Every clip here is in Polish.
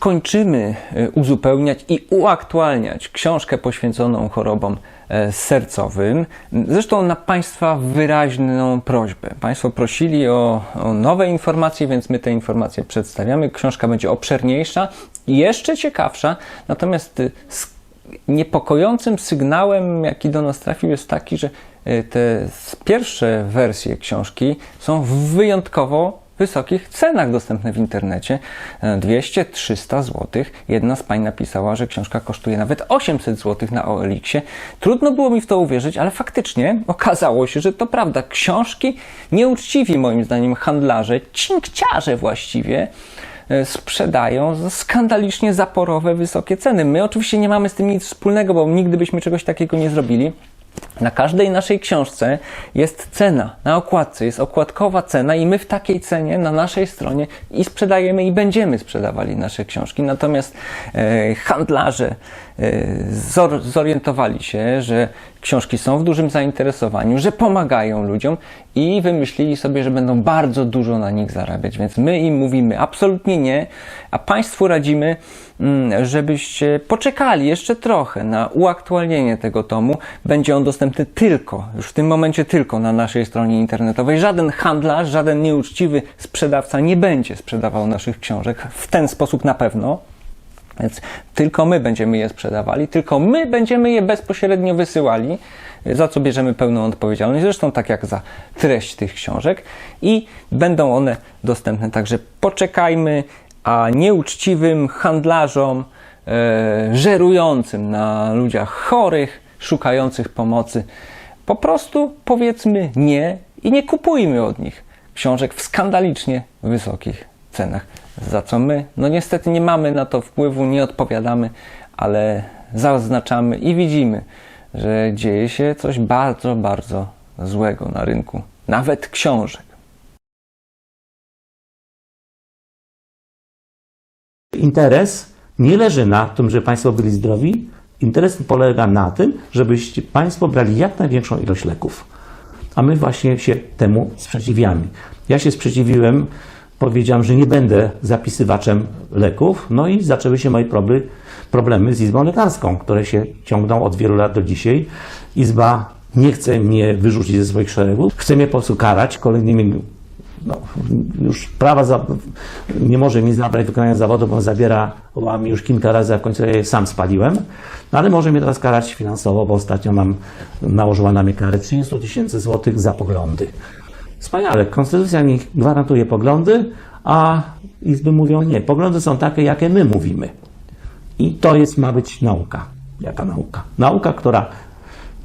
Kończymy e, uzupełniać i uaktualniać książkę poświęconą chorobom e, sercowym. Zresztą na Państwa wyraźną prośbę. Państwo prosili o, o nowe informacje, więc my te informacje przedstawiamy. Książka będzie obszerniejsza jeszcze ciekawsza, natomiast e, niepokojącym sygnałem, jaki do nas trafił, jest taki, że te pierwsze wersje książki są wyjątkowo wysokich cenach dostępne w internecie. E, 200-300 zł. Jedna z pań napisała, że książka kosztuje nawet 800 zł na OLX-ie. Trudno było mi w to uwierzyć, ale faktycznie okazało się, że to prawda. Książki nieuczciwi moim zdaniem handlarze, cinkciarze właściwie, e, sprzedają za skandalicznie zaporowe, wysokie ceny. My oczywiście nie mamy z tym nic wspólnego, bo nigdy byśmy czegoś takiego nie zrobili. Na każdej naszej książce jest cena, na okładce jest okładkowa cena i my w takiej cenie na naszej stronie i sprzedajemy i będziemy sprzedawali nasze książki. Natomiast e, handlarze e, zor, zorientowali się, że książki są w dużym zainteresowaniu, że pomagają ludziom i wymyślili sobie, że będą bardzo dużo na nich zarabiać. Więc my im mówimy absolutnie nie, a Państwu radzimy, mm, żebyście poczekali jeszcze trochę na uaktualnienie tego tomu. Będzie on dostępny tylko, już w tym momencie tylko na naszej stronie internetowej. Żaden handlarz, żaden nieuczciwy sprzedawca nie będzie sprzedawał naszych książek w ten sposób na pewno. Więc tylko my będziemy je sprzedawali, tylko my będziemy je bezpośrednio wysyłali, za co bierzemy pełną odpowiedzialność, zresztą tak jak za treść tych książek i będą one dostępne. Także poczekajmy, a nieuczciwym handlarzom, e, żerującym na ludziach chorych, szukających pomocy, po prostu powiedzmy nie i nie kupujmy od nich książek w skandalicznie wysokich cenach. Za co my, no niestety nie mamy na to wpływu, nie odpowiadamy, ale zaznaczamy i widzimy, że dzieje się coś bardzo, bardzo złego na rynku, nawet książek. Interes nie leży na tym, żeby Państwo byli zdrowi. Interes polega na tym, żebyście Państwo brali jak największą ilość leków. A my właśnie się temu sprzeciwiamy. Ja się sprzeciwiłem, powiedziałem, że nie będę zapisywaczem leków, no i zaczęły się moje problemy z Izbą Lekarską, które się ciągną od wielu lat do dzisiaj. Izba nie chce mnie wyrzucić ze swoich szeregów, chce mnie po prostu karać kolejnymi no, już prawa za, nie może mi zabrać wykonania zawodu, bo zabiera mi już kilka razy, a w końcu je sam spaliłem. No, ale może mnie teraz karać finansowo, bo ostatnio mam nałożyła na mnie karę 30 tysięcy złotych za poglądy. Wspaniale. Konstytucja mi gwarantuje poglądy, a izby mówią nie. Poglądy są takie, jakie my mówimy. I to jest, ma być nauka. Jaka nauka? Nauka, która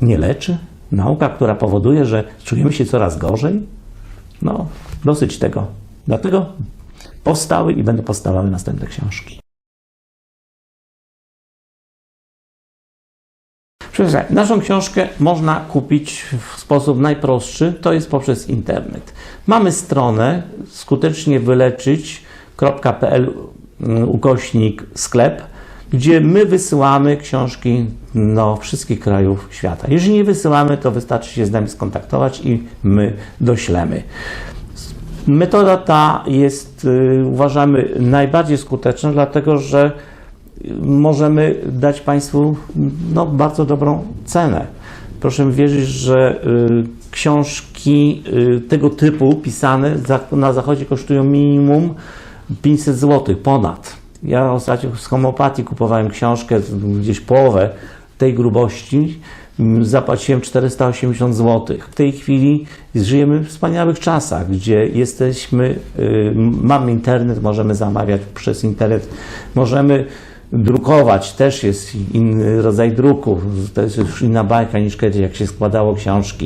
nie leczy, nauka, która powoduje, że czujemy się coraz gorzej. No, dosyć tego. Dlatego powstały i będą powstawały następne książki. Przepraszam, naszą książkę można kupić w sposób najprostszy, to jest poprzez internet. Mamy stronę skutecznie wyleczyć.pl ukośnik sklep, gdzie my wysyłamy książki do wszystkich krajów świata. Jeżeli nie wysyłamy, to wystarczy się z nami skontaktować i my doślemy. Metoda ta jest, y, uważamy, najbardziej skuteczna, dlatego że możemy dać Państwu no, bardzo dobrą cenę. Proszę wierzyć, że y, książki y, tego typu pisane na zachodzie kosztują minimum 500 zł, ponad. Ja ostatnio z homeopatii kupowałem książkę, gdzieś połowę tej grubości, mm, zapłaciłem 480 zł. W tej chwili żyjemy w wspaniałych czasach, gdzie jesteśmy, y, mamy internet, możemy zamawiać przez internet, możemy drukować, też jest inny rodzaj druku, to jest już inna bajka niż kiedyś, jak się składało książki.